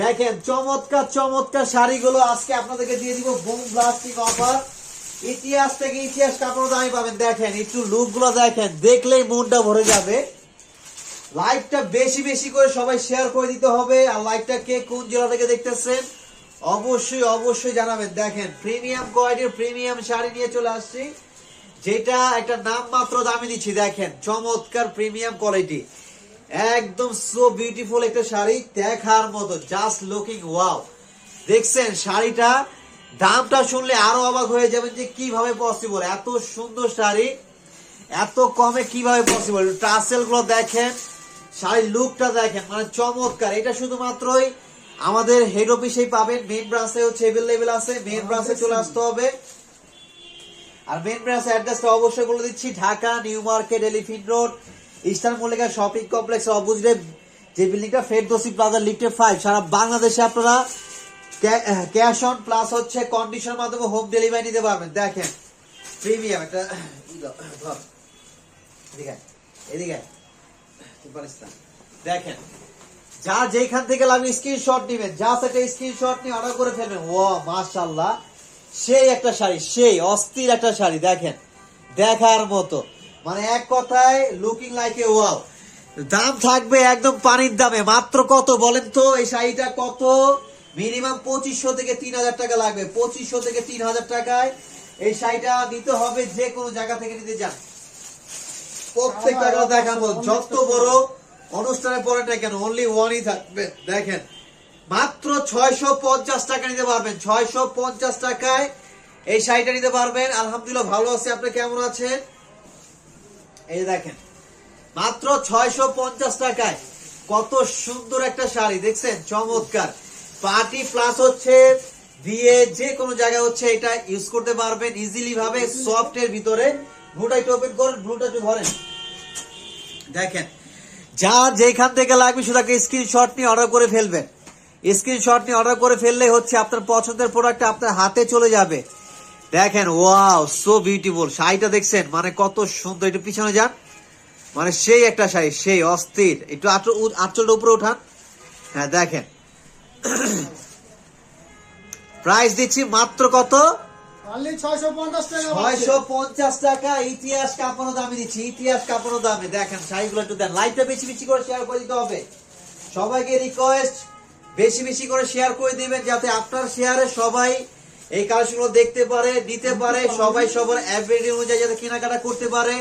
দেখেন, চমৎকার চমৎকার শাড়িগুলো আজকে আপনাদেরকে দিয়ে দিব বুম প্লাস্টিক অফার। ইতিহাস থেকে ইতিহাস কাপড় দামি পাবেন। দেখেন, একটু লুকগুলো দেখেন, দেখলেই মনটা ভরে যাবে। লাইভটা বেশি বেশি করে সবাই শেয়ার করে দিতে হবে। আর লাইভটা কে কোন জেলা থেকে দেখতেছেন, অবশ্যই অবশ্যই জানাবেন। দেখেন প্রিমিয়াম কোয়ালিটির প্রিমিয়াম শাড়ি নিয়ে চলে আসছি। যেটা একটা নাম মাত্র দামি দিচ্ছি। দেখেন, চমৎকার প্রিমিয়াম কোয়ালিটি একদম সো বিউটিফুল একটা শাড়ি দেখার মতো জাস্ট লুকিং ওয়াও দেখছেন শাড়িটা দামটা শুনলে আরও অবাক হয়ে যাবেন যে কীভাবে পসিবল এত সুন্দর শাড়ি এত কমে কীভাবে পসিবল টাসেলগুলো দেখেন শাড়ির লুকটা দেখেন মানে চমৎকার। এটা শুধুমাত্রই আমাদের হেড অফিসেই পাবেন মেন ব্রাঞ্চে হচ্ছে এভেলেবেল আছে মেন ব্রাঞ্চে চলে আসতে হবে। আর মেন ব্রাঞ্চ অ্যাড্রেসটা অবশ্যই বলে দিচ্ছি Dhaka new market elephant road eastern Mallika shopping complex অবুজরে যে বিল্ডিংটা ফেরদোসি প্লাজা লিফটে ফাইভ সারা বাংলাদেশে আপনারা ক্যাশ অন প্লাস হচ্ছে কন্ডিশনের মাধ্যমে হোম ডেলিভারি নিতে পারবেন। দেখেন প্রিমিয়াম একটা। দেখেন, যা যেখান থেকে লাগবে স্ক্রিনশট নেবেন যা সেটা স্ক্রিনশট নিয়ে অর্ডার করে ফেলবেন। ও মাশাল্লাহ সেই একটা শাড়ি, সেই অস্থির একটা শাড়ি, দেখেন, দেখার মতো। মানে এক কথায় লুকিং লাইক এ ওয়াও দাম থাকবে একদম পানির দামে। মাত্র কত বলেন তো? এই শাড়িটা কত? মিনিমাম পঁচিশশো থেকে তিন হাজার টাকা লাগবে। পঁচিশশো থেকে তিন হাজার টাকায় এই শাড়িটা নিতে হবে যে কোনো জায়গা থেকে নিতে যান প্রত্যেকটা দেখাবো। যত বড় অনুষ্ঠানে পরে না কেন অনলি ওয়ানই থাকবে। দেখেন, মাত্র ছয়শো পঞ্চাশ টাকা নিতে পারবেন। ছয়শো পঞ্চাশ টাকায় এই শাড়িটা নিতে পারবেন। আলহামদুলিল্লাহ ভালো আছে। আপনি কেমন আছেন? এই দেখেন, মাত্র ছয়শো পঞ্চাশ টাকায় কত সুন্দর একটা শাড়ি, দেখছেন? চমৎকার। পার্টি প্লাস হচ্ছে দিয়ে যে কোনো জায়গায় হচ্ছে এটা ইউজ করতে পারবেন ইজিলি ভাবে সফট এর ভিতরে। ব্লুটা একটু ওপেন করেন, ব্লুটা একটু ধরেন। দেখেন যার যেখান থেকে লাগবে একটা স্ক্রিনশট নিয়ে অর্ডার করে ফেলবেন। স্ক্রিনশট নিয়ে অর্ডার করে ফেললে হচ্ছে আপনার পছন্দের প্রোডাক্ট আপনার হাতে চলে যাবে। দেখেন ওয়াও সো বিউটিফুল শাড়িটা দেখছেন? মানে কত সুন্দর। একটু পিছনে যান। মানে সেই একটা শাড়ি সেই অস্থির। একটু আঁচল আঁচলটা উপরে উঠান। হ্যাঁ দেখেন। প্রাইস দিচ্ছি মাত্র কত? ছয়শো পঞ্চাশ টাকা ইতিহাস দামে দিচ্ছি। ইতিহাস কাঁপানো দামে। দেখেন শাড়িগুলো একটু দেন। লাইটটা বেশি বেশি করে শেয়ার করে দিতে হবে। সবাইকে রিকোয়েস্ট বেশি বেশি করে শেয়ার করে দিবেন যাতে আপনার শেয়ারে সবাই এই কালেকশনগুলো দেখতে পারে, নিতে পারে, সবাই সবার অ্যাভেলেবল অনুযায়ী যাতে কেনাকাটা করতে পারে।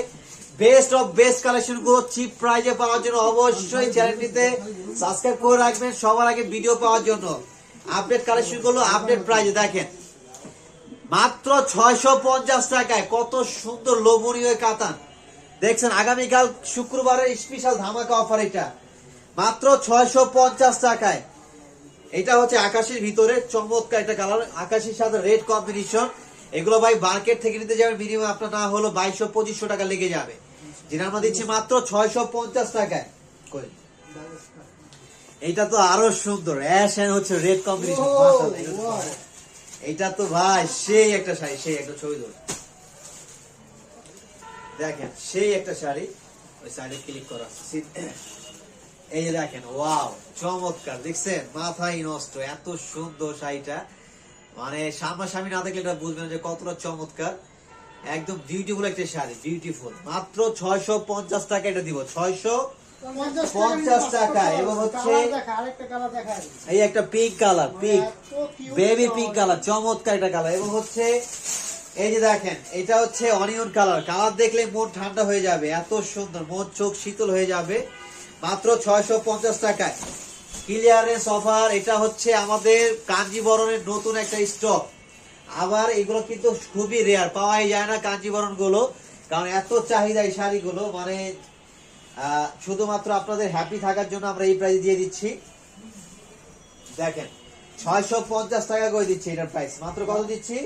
বেস্ট অফ বেস্ট কালেকশনগুলো চিপ প্রাইজে পাওয়ার জন্য অবশ্যই চ্যানেলটিতে সাবস্ক্রাইব করে রাখবেন সবার আগে ভিডিও পাওয়ার জন্য। আপডেট কালেকশনগুলো আপডেট প্রাইজে দেখেন। মাত্র ছয়শো পঞ্চাশ টাকায় কত সুন্দর লোভনীয় কাতান। দেখছেন, আগামীকাল শুক্রবারের স্পেশাল ধামাকা অফার এটা। মাত্র ছয়শো পঞ্চাশ টাকায়। এটা হচ্ছে আকাশের ভিতরে চমৎকার একটা কালার আকাশের সাথে রেড কম্বিনেশন এগুলো ভাই মার্কেট থেকে নিতে যাবে মিনিমাম আপনার না হলো বাইশশো পঁচিশশো টাকা লেগে যাবে। যেটা আমরা দিচ্ছি মাত্র ছয়শো পঞ্চাশ টাকায়? এইটা তো আরও সুন্দর অ্যাশ হচ্ছে রেড কম্বিনেশন এটা তো ভাই সেই একটা শাড়ি সেই একটা ছবি ধর। দেখেন সেই একটা শাড়ি ওই শাড়ি ক্লিক করা এই যে দেখেন ওয়াও চমৎকার দেখছেন? মাথায় নষ্ট এত সুন্দর শাড়িটা। মানে সামনাসামনি না দেখলে এটা বুঝবেন যে কতটা চমৎকার। একদম বিউটিফুল একটা শাড়ি বিউটিফুল মাত্র ছয়শো পঞ্চাশ টাকা এটা দিব ছয়শো পঞ্চাশ টাকা এবং হচ্ছে এই একটা pink colour pink baby pink colour চমৎকার একটা কালার এবং হচ্ছে এই যে দেখেন এটা হচ্ছে অনিয়ন কালার কালার দেখলে মন ঠান্ডা হয়ে যাবে এত সুন্দর। মন চোখ শীতল হয়ে যাবে। মাত্র ছয়শো পঞ্চাশ টাকায়। ক্লিয়ারেন্স অফার এটা হচ্ছে আমাদের কাঞ্জিবরণের নতুন একটা স্টক আবার এগুলো কিন্তু খুবই রেয়ার পাওয়াই যায় না কাঞ্জিবরণগুলো কারণ এত চাহিদা এই শাড়িগুলো মানে শুধুমাত্র আপনাদের হ্যাপি থাকার জন্য আমরা এই প্রাইস দিয়ে দিচ্ছি। দেখেন ছয়শো পঞ্চাশ টাকা করে দিচ্ছি এটার প্রাইস মাত্র কত দিচ্ছি?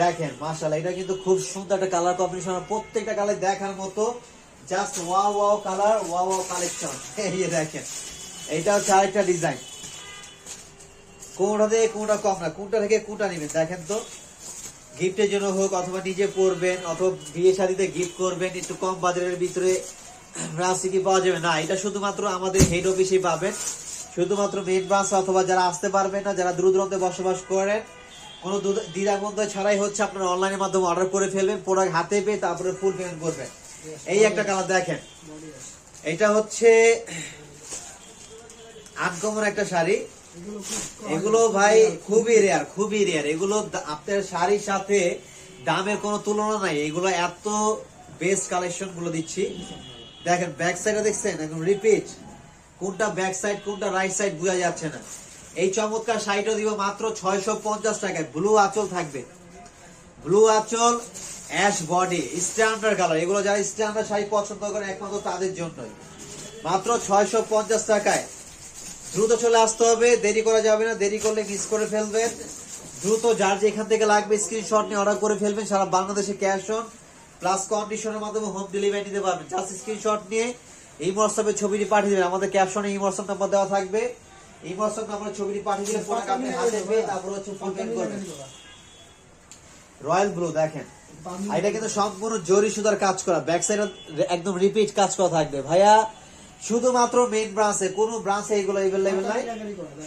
দেখেন মাশাল্লাহ এটা কিন্তু খুব সুন্দর একটা কালার কম্বিনেশন প্রত্যেকটা কালার দেখার মতো। Just wow wow colour wow wow collection এই দেখেন এটা হচ্ছে আরেকটা ডিজাইন কোনটা থেকে কোনটা কম না, কোনটা থেকে কোনটা নেবেন? দেখেন তো গিফটের জন্য হোক অথবা নিজে পরবেন, অথবা বিয়ে শাড়িতে গিফট করবেন, একটু কম বাজারের ভিতরে কি পাওয়া যাবে? না, এটা শুধুমাত্র আমাদের হেড অফিসে পাবেন। শুধুমাত্র মেন ব্রাঞ্চ অথবা যারা আসতে পারবেন না, যারা দূর দূরান্তে বসবাস করেন, কোনো দ্বিধা- ছাড়াই হচ্ছে আপনারা অনলাইনের মাধ্যমে অর্ডার করে ফেলবেন প্রোডাক্ট হাতে পেয়ে তারপরে ফুল পেমেন্ট করবেন। এই একটা কালার দেখেন। এটা হচ্ছে আনকমন একটা শাড়ি। এগুলো ভাই খুবই রেয়ার খুবই রেয়ার এগুলো আপনার শাড়ির সাথে দামের কোনো তুলনা নাই। এগুলো এত বেস্ট কালেকশনগুলো দিচ্ছি। দেখেন ব্যাক সাইডে দেখছেন? একদম রিপিট কোনটা ব্যাক সাইড কোনটা রাইট সাইড বোঝা যাচ্ছে না। এই চমৎকার শাড়িটা দিব মাত্র ছয়শো পঞ্চাশ টাকায়। ব্লু আঁচল থাকবে। ব্লু আঁচল অ্যাশ বডি স্ট্যান্ডার্ড কালার। এগুলো যারা স্ট্যান্ডার্ড শাড়ি পছন্দ করে একমাত্র তাদের জন্যই। মাত্র ছয়শো পঞ্চাশ টাকায়। দ্রুত চলে আসতে হবে দেরি করা যাবে না দেরি করলে মিস করে ফেলবেন। দ্রুত যার যেখান থেকে লাগবে স্ক্রিনশট নিয়ে অর্ডার করে ফেলবেন সারা বাংলাদেশে ক্যাশ অন প্লাস কন্ডিশনের মাধ্যমে হোম ডেলিভারি নিতে পারবেন। জাস্ট স্ক্রিনশট নিয়ে এই হোয়াটসঅ্যাপে ছবিটি পাঠিয়ে দেবেন। আমাদের ক্যাপশনে এই হোয়াটসঅ্যাপ নাম্বার দেওয়া থাকবে। এই হোয়াটসঅ্যাপ নাম্বারে ছবিটি পাঠিয়ে দিলে প্রোডাক্ট আপনি হাতে পেয়ে তারপর হচ্ছে ফুল করবেন। রয়্যাল ব্লু দেখেন। এটা কিন্তু সম্পূর্ণ জরি সুতার কাজ করা ব্যাক সাইড একদম রিপিট কাজ করা থাকবে। ভাইয়া শুধুমাত্র মেইন ব্রাঞ্চে কোন ব্রাঞ্চে এগুলো এভেলেবেল নাই।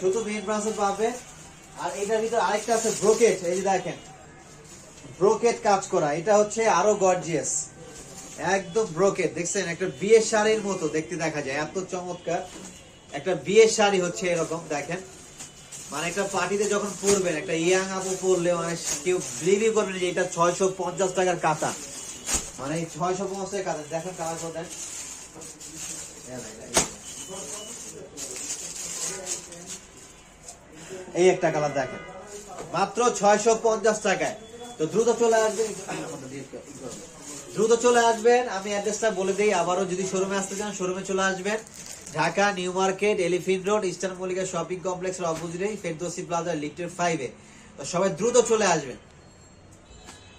শুধু মেইন ব্রাঞ্চে পাবে। আর এটার ভিতর আরেকটা আছে ব্রোকেট এই যে দেখেন। ব্রোকেট কাজ করা এটা হচ্ছে আরও গর্জিয়াস একদম ব্রোকেট দেখছেন? একটা বিয়ের শাড়ির মতো দেখতে দেখা যায় এত চমৎকার। একটা বিয়ের শাড়ি হচ্ছে এরকম দেখেন। মানে একটা পার্টিতে যখন পরবেন, একটা ইয়াং আপু পরলে মানে কেউ বিলিভই করবে যে এটা ছয়শো পঞ্চাশ টাকার কাতা মানে এই ছয়শো পঞ্চাশ টাকার কাতা দেখেন কালার করে দেন এই একটা কালার দেখেন। মাত্র ছয়শো পঞ্চাশ টাকায়। তো দ্রুত চলে আসবেন। দ্রুত চলে আসবেন। আমি অ্যাড্রেসটা বলে দিই। আবারও যদি শোরুমে আসতে চান শোরুমে চলে আসবেন। Dhaka, New Market, Elephant Road, Eastern Mallika Shopping কমপ্লেক্সের অপোজিটেই ফেরদোসি প্লাজা লিটার ফাইভে তো সবাই দ্রুত চলে আসবেন।